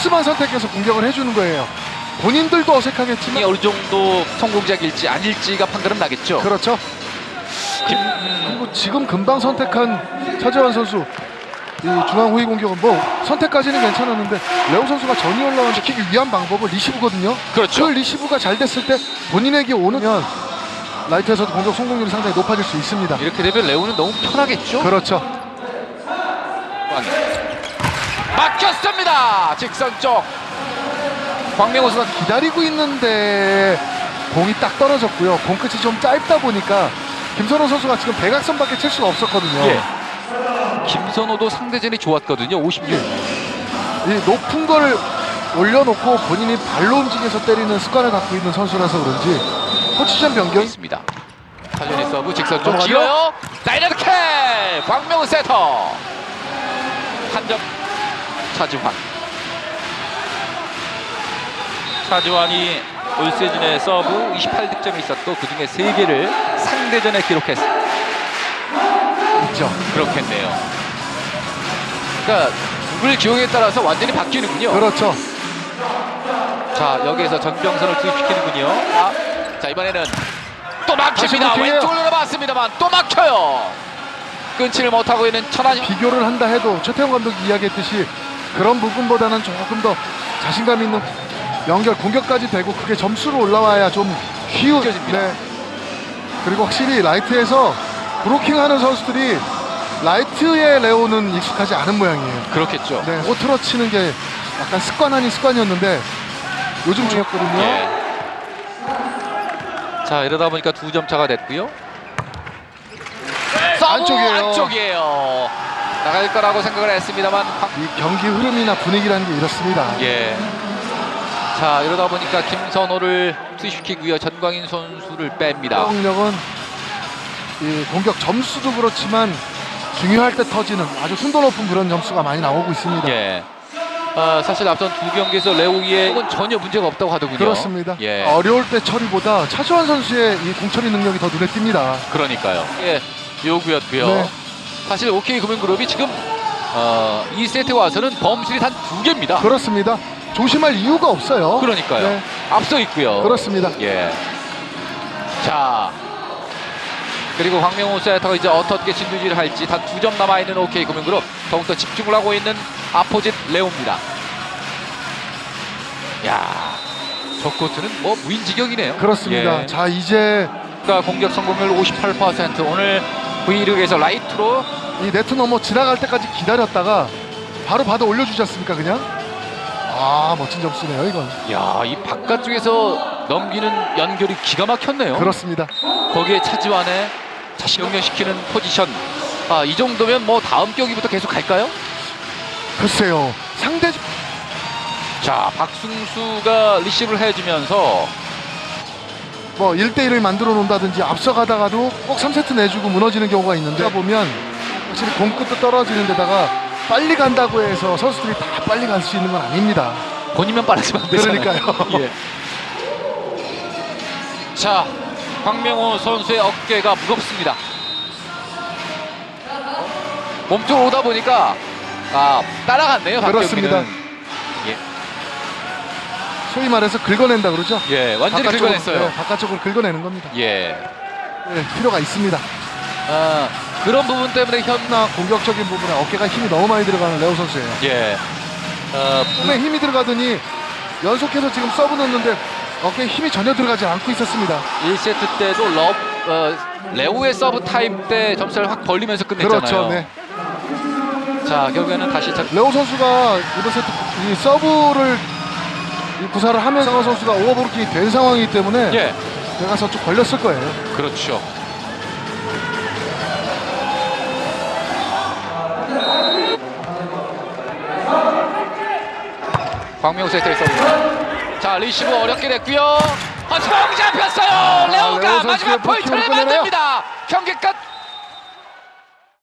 코스만 선택해서 공격을 해주는 거예요. 본인들도 이 어색하겠지만 어느 정도 성공작일지 아닐지가 판단은 나겠죠. 그렇죠. 김, 그리고 지금 금방 선택한 차재환 선수 이 중앙 후위 공격은 뭐 선택까지는 괜찮았는데 레오 선수가 전이 올라와 지키기 위한 방법은 리시브거든요. 그렇죠. 그 리시브가 잘 됐을 때 본인에게 오면 라이트에서도 공격 성공률이 상당히 높아질 수 있습니다. 이렇게 되면 레오는 너무 편하겠죠. 그렇죠. 막혔 습니다. 직선 쪽. 광명호 선수 기다리고 있는데 공이 딱 떨어졌고요. 공 끝이 좀 짧다 보니까 김선호 선수가 지금 대각선밖에 칠 수가 없었거든요. 예. 김선호도 상대전이 좋았거든요. 56. 이 높은 거를 올려놓고 본인이 발로 움직여서 때리는 습관을 갖고 있는 선수라서 그런지 포지션 변경 있습니다. 사전의 서브 직선 좀 넘어가죠? 길어요. 다이나드 캐 광명호 세터. 한 점 차지환. 차지환이 올 시즌에 서브 28득점이 있었고 그 중에 3개를 상대전에 기록했어. 있죠. 그렇겠네요. 그러니까 누굴 기용에 따라서 완전히 바뀌는군요. 그렇죠. 자 여기에서 전병선을 투입시키는군요. 아, 자 이번에는 또 막힙니다. 왼쪽으로 넘어왔습니다만 또 막혀요. 끊지를 못하고 있는 천안. 비교를 한다 해도 최태형 감독이 이야기했듯이 그런 부분보다는 조금 더 자신감 있는 연결 공격까지 되고 그게 점수로 올라와야 좀 쉬운. 네. 그리고 확실히 라이트에서 브로킹하는 선수들이 라이트의 레오는 익숙하지 않은 모양이에요. 그렇겠죠. 네, 오트러 치는 게 약간 습관 아닌 습관이었는데 요즘 중요했거든요. 예. 자 이러다 보니까 두 점 차가 됐고요. 서브 안쪽이에요. 안쪽이에요. 나갈 거라고 생각을 했습니다만 광- 이 경기 흐름이나 분위기라는 게 이렇습니다. 예. 자 이러다 보니까 김선호를 투입시키고요. 전광인 선수를 뺍니다. 공격력은 이 공격 점수도 그렇지만 중요할 때 터지는 아주 순도 높은 그런 점수가 많이 나오고 있습니다. 예. 아, 사실 앞선 두 경기에서 레오이의 건 전혀 문제가 없다고 하더군요. 그렇습니다. 예. 어려울 때 처리보다 차주환 선수의 이 공처리 능력이 더 눈에 띕니다. 그러니까요. 예. 요구였고요. 네. 사실 OK 금융그룹이 지금 어, 2세트 와서는 범실이 단 두 개입니다. 그렇습니다. 조심할 이유가 없어요. 그러니까요. 네, 앞서 있고요. 그렇습니다. 예. 자. 그리고 황명호 세터가 이제 어떻게 진두지를 할지 단 두 점 남아 있는 OK 금융그룹 더욱더 집중을 하고 있는 아포짓 레오입니다. 야, 저 코트는 뭐 무인지경이네요. 그렇습니다. 예. 자 이제 자, 공격 성공률 58% 오늘 V리그에서 라이트로 이 네트 넘어 지나갈 때까지 기다렸다가 바로 받아 올려주지 않습니까 그냥? 아 멋진 점수네요 이건. 야, 이 바깥쪽에서 넘기는 연결이 기가 막혔네요. 그렇습니다. 거기에 차지환의 자신 연결시키는 포지션. 아, 이 정도면 뭐 다음 경기부터 계속 갈까요? 글쎄요 상대 자, 박승수가 리시브를 해주면서 뭐 1대1을 만들어 놓는다든지 앞서가다가도 꼭 3세트 내주고 무너지는 경우가 있는데 보면 확실히 공끝도 떨어지는 데다가 빨리 간다고 해서 선수들이 다 빨리 갈 수 있는 건 아닙니다. 본인만 빨랐으면 안 되잖아요. 그러니까요. 예. 자, 황명호 선수의 어깨가 무겁습니다. 몸쪽으로 오다 보니까 아 따라갔네요. 그렇습니다. 소위 말해서 긁어낸다 그러죠. 예, 완전히 바깥쪽으로, 긁어냈어요. 네, 바깥쪽으로 긁어내는 겁니다. 예. 네, 필요가 있습니다. 아, 그런 부분 때문에 현나 공격적인 부분에 어깨가 힘이 너무 많이 들어가는 레오 선수예요. 예. 어, 몸에 힘이 들어가더니 연속해서 지금 서브 넣는데 어깨에 힘이 전혀 들어가지 않고 있었습니다. 1세트 때도 러, 어, 레오의 서브 타임 때 점수를 확 벌리면서 끝냈잖아요. 그렇죠. 네. 자, 결국에는 다시 자, 레오 선수가 이번 세트 이 서브를 이 구사를 하면서 상호 선수가 오버브로킹이 된 상황이기 때문에 예. 내가 저쪽 걸렸을 거예요. 그렇죠. 광명호 세트의 서브. 자, 리시브 어렵게 됐고요. 허스봉 잡혔어요. 아, 레오가 레오 마지막 포인트를. 만듭니다. 경기 끝